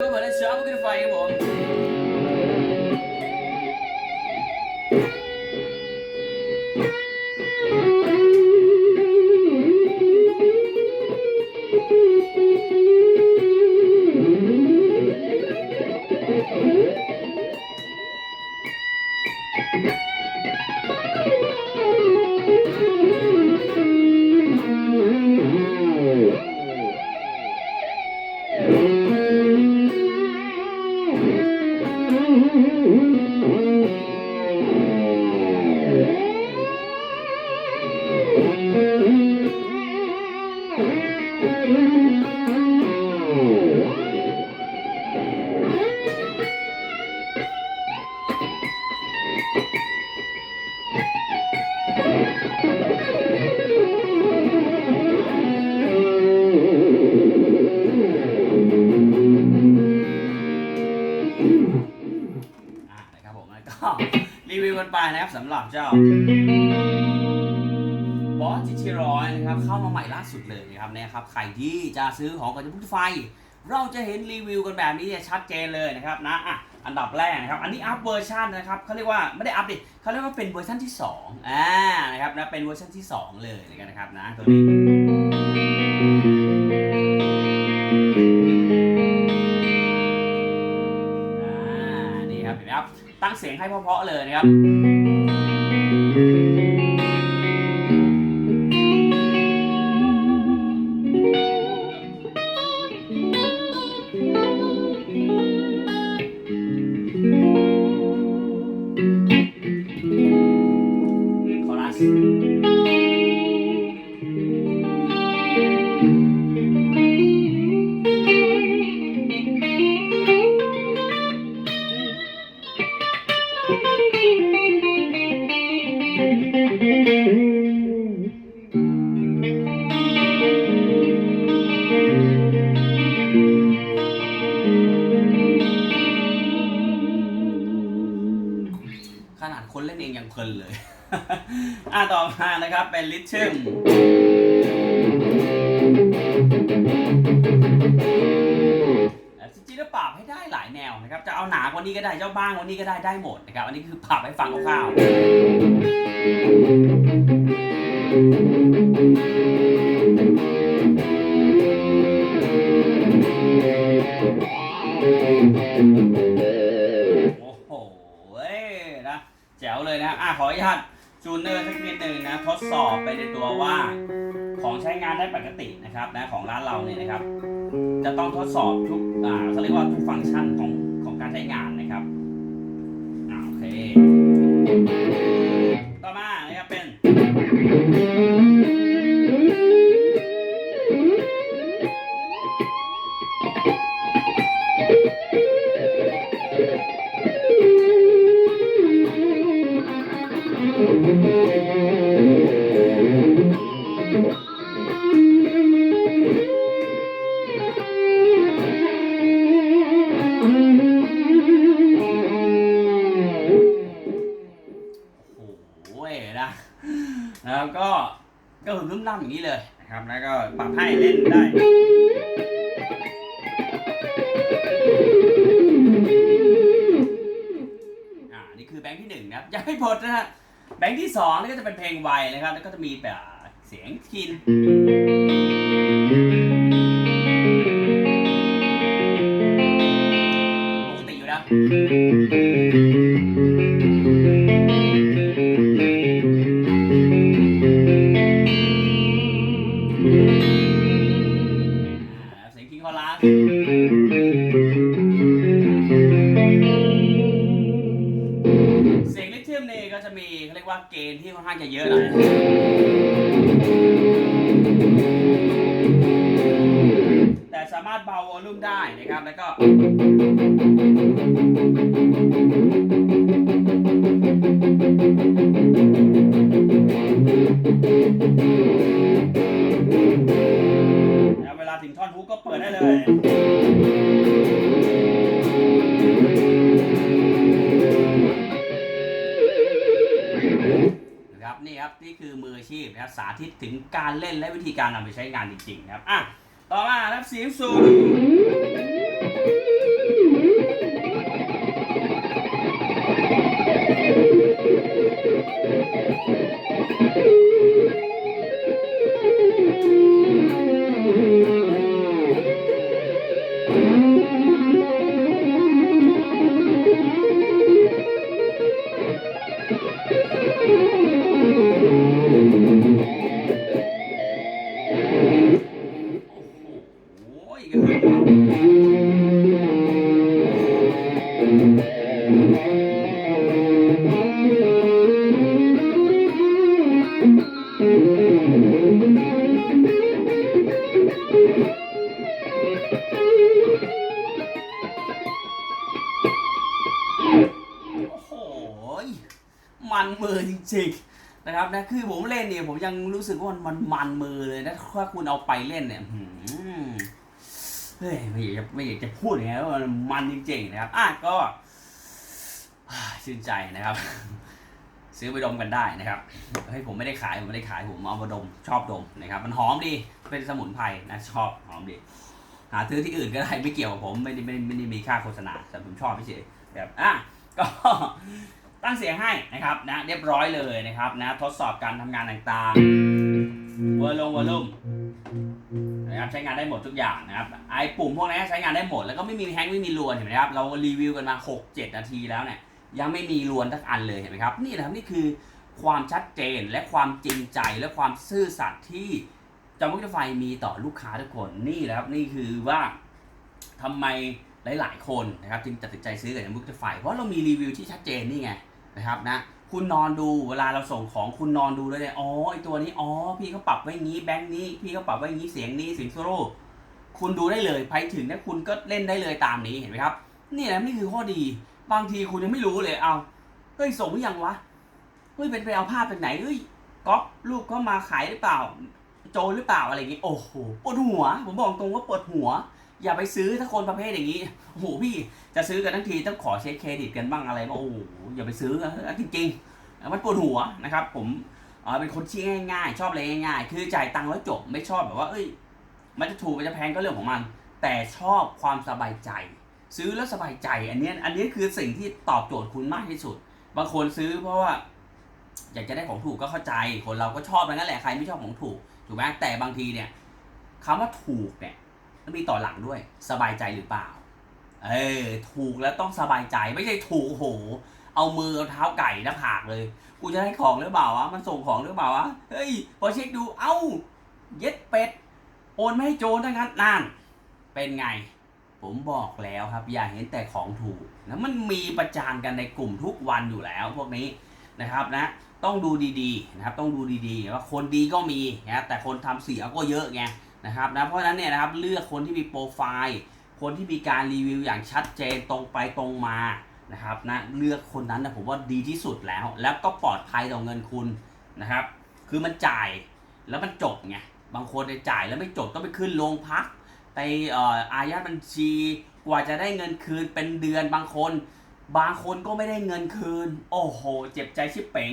ก็เหมือ ไปนะครับสำหรับเจ้าบอสจิชิร้อยนะครับเข้ามาใหม่ล่าสุดเลยนะครับนี่ยครับใครที่จะซื้อของกับจะพุทธไฟ เราจะเห็นรีวิวกันแบบนี้ชัดเจนเลยนะครับนะอะอันดับแรกนะครับอันนี้อัพเวอร์ชันนะครับเขาเรียกว่าไม่ได้อัพดิเขาเรียกว่าเป็นเวอร์ชันที่2อ่านะครับนะเป็นเวอร์ชันที่ 2 เลยนะครับนะตัวนี้ ตั้งเสียงให้เพราะๆเลยนะครับ อะต่อมานะครับเป็นลิทช h ึมจริงๆแล้วปรับให้ได้หลายแนวนะครับ จะเอาหนากว่านี้ก็ได้เจ้าบ้างกว่านี้ก็ได้ได้หมดนะครับ อันนี้คือปรับให้ฟังคร่าวๆ ทดสอบไปในตัวว่า ของใช้งานได้ปกตินะครับนะของร้านเราเนี่ยนะครับ จะต้องทดสอบทุกอ่าเขาเรียกว่าทุกฟังก์ชันของของการใช้งาน แล้วก็ก็หืมนุ่มน้ำอย่างนี้เลยนะครับ แล้วก็ปรับให้เล่นได้ อ่า นี่คือแบงค์ที่หนึ่งนะครับ ยังไม่หมดนะฮะ แบงค์ที่สองนี่ก็จะเป็นเพลงไวนะครับ แล้วก็จะมีแบบเสียงคิน เกว่าเกณฑ์ที่ค่อนข้างจะเยอะหน่อยแต่สามารถเบาวอลลุ่มได้นะครับ แล้วก็ สาธิตถึงการเล่นและวิธีการนำไปใช้งานจริงๆครับอะต่อมาครับเสียงสูง นะครับนะคือผมเล่นเนี่ยผมยังรู้สึกว่ามันมันมันมือเลยนะถ้าคุณเอาไปเล่นเนี่ยเฮ้ยไม่อยากจะไม่อยากจะพูดอย่างนี้ว่ามันมันจริงๆนะครับอะก็ชื่นใจนะครับ ซื้อไปดมกันได้นะครับเฮ้ยผมไม่ได้ขายผมไม่ได้ขายผมเอามาดมชอบดมนะครับ มันหอมดีเป็นสมุนไพรนะชอบหอมดีหาซื้อที่อื่นก็ได้ไม่เกี่ยวกับผมไม่ได้ไม่ได้ไม่ได้มีค่าโฆษณาแต่ผมชอบเฉยๆแบบอะก็ ตั้งเสียงให้นะครับนะเรียบร้อยเลยนะครับนะทดสอบการทำงานต่างๆเวอร์ลงเวอร์ลุ่มนะครับใช้งานได้หมดทุกอย่างนะครับไอ้ปุ่มพวกนี้ใช้งานได้หมด แล้วก็ไม่มีแฮงก์ไม่มีรวนเห็นไหมครับเรารีวิวกันมา 6-7 นาทีแล้วเนี่ยยังไม่มีรวนทักอันเลยเห็นไหมครับนี่นะครับนี่คือความชัดเจนและความจริงใจและความซื่อสัตย์ที่จอมบุกไฟมีต่อลูกค้าทุกคนนี่แหละครับนี่คือว่าทำไมหลาย ๆ คนนะครับจึงตัดสินใจซื้อกับจอมบุกไฟเพราะเรามีรีวิวที่ชัดเจนนี่ไง นะครับนะคุณนอนดูเวลาเราส่งของคุณนอนดูเลยเนี่ยอ๋อไอตัวนี้อ๋อพี่เขาปรับไว้งี้แบงค์นี้พี่เขาปรับไว้งี้เสียงนี้เสียงโซโล่คุณดูได้เลยไปถึงเนี่ยคุณก็เล่นได้เลยตามนี้เห็นไหมครับนี่แหละนี่คือข้อดี บางทีคุณยังไม่รู้เลยเอาเฮ้ยส่งหรือยังวะเฮ้ยเป็นไปเอาภาพจากไหนเฮ้ยก๊อปรูปเขามาขายหรือเปล่า โจรหรือเปล่าอะไรอย่างงี้โอ้โหปวดหัว ผมบอกตรงว่าปวดหัว อย่าไปซื้อถ้าคนประเภทอย่างนี้โอ้โหพี่จะซื้อกันทั้งทีต้องขอเช็คเครดิตกันบ้างอะไรบ้างโอ้โหอย่าไปซื้อนะจริงๆมันปวดหัวนะครับ ผมเป็นคนที่ง่ายๆ ชอบอะไรง่ายๆ คือจ่ายตังค์แล้วจบไม่ชอบแบบว่า เอ้ย มันจะถูกมันจะแพงก็เรื่องของมัน แต่ชอบความสบายใจ ซื้อแล้วสบายใจ อันนี้อันนี้คือสิ่งที่ตอบโจทย์คุณมากที่สุด บางคนซื้อเพราะว่า อยากจะได้ของถูกก็เข้าใจ คนเราก็ชอบนั่นแหละใครไม่ชอบของถูกถูกไหมแต่บางทีเนี่ยคำว่าถูกเนี่ย ต้องมีต่อหลังด้วย สบายใจหรือเปล่า เออ ถูกแล้วต้องสบายใจไม่ใช่ถูกโห เอามือเอาเท้าไก่หน้าผากเลย กูจะได้ของหรือเปล่าวะมันส่งของหรือเปล่าวะเฮ้ยพอเช็คดูเอ้า เย็ดเป็ด โอนไม่ให้โจรทั้งนั้นนั่นเป็นไง ผมบอกแล้วครับ อย่าเห็นแต่ของถูกนะมันมีประจานกันในกลุ่มทุกวันอยู่แล้วพวกนี้นะครับนะต้องดูดีๆนะครับต้องดูดีๆว่าคนดีก็มีนะแต่คนทำเสียก็เยอะไง นะครับนะเพราะฉะนั้นเนี่ยนะครับเลือกคนที่มีโปรไฟล์คนที่มีการรีวิวอย่างชัดเจนตรงไปตรงมานะครับนะเลือกคนนั้นนะผมว่าดีที่สุดแล้ว แล้วก็ปลอดภัยต่อเงินคุณนะครับ คือมันจ่ายแล้วมันจบไงบางคนจ่ายแล้วไม่จบต้องไปขึ้นโรงพักไปเอ่ออายัดบัญชีกว่าจะได้เงินคืนเป็นเดือนบางคน บางคนก็ไม่ได้เงินคืน โอ้โห เจ็บใจชิบเป๋ง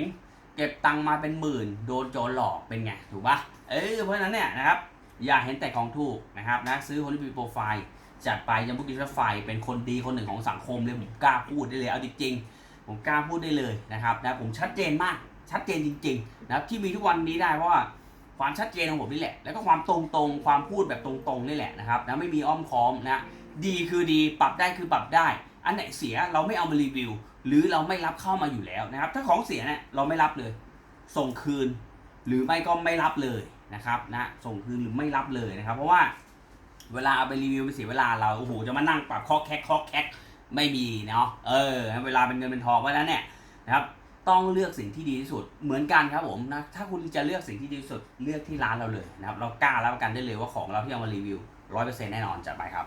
เก็บตังมาเป็นหมื่น โดนโจรหลอกเป็นไง ถูกปะเออเพราะฉะนั้นเนี่ยนะครับ อย่าเห็นแต่ของถูกนะครับนะซื้อคนที่มีโปรไฟล์จัดไปยังบุกิจไฟเป็นคนดีคนหนึ่งของสังคมเลยผมกล้าพูดได้เลยเอาจริงๆผมกล้าพูดได้เลยนะครับนะผมชัดเจนมากชัดเจนจริงๆนะครับที่มีทุกวันนี้ได้เพราะว่าความชัดเจนของผมนี่แหละ แล้วก็ความตรงๆ ความพูดแบบตรงๆนี่แหละนะครับนะไม่มีอ้อมค้อมนะดีคือดีปรับได้คือปรับได้ อันไหนเสียเราไม่เอามารีวิว หรือเราไม่รับเข้ามาอยู่แล้วนะครับ ถ้าของเสียเนี่ยเราไม่รับเลย ส่งคืน หรือไม่ก็ไม่รับเลย นะครับนะส่งคืนหรือไม่รับเลยนะครับ เพราะว่าเวลาเอาไปรีวิวไปเสียเวลาเราโอ้โหจะมานั่งปรับคอกแคกคอกแคกไม่มีเนาะเออ เวลาเป็นเงินเป็นทองเพราะนั้นเนี่ยนะครับต้องเลือกสิ่งที่ดีที่สุดเหมือนกันครับผมนะถ้าคุณจะเลือกสิ่งที่ดีที่สุดเลือกที่ร้านเราเลยนะครับเรากล้ารับประกันได้เลยว่าของเราที่เอามารีวิวร้อยเปอร์เซ็นต์แน่นอนจัดไปครับ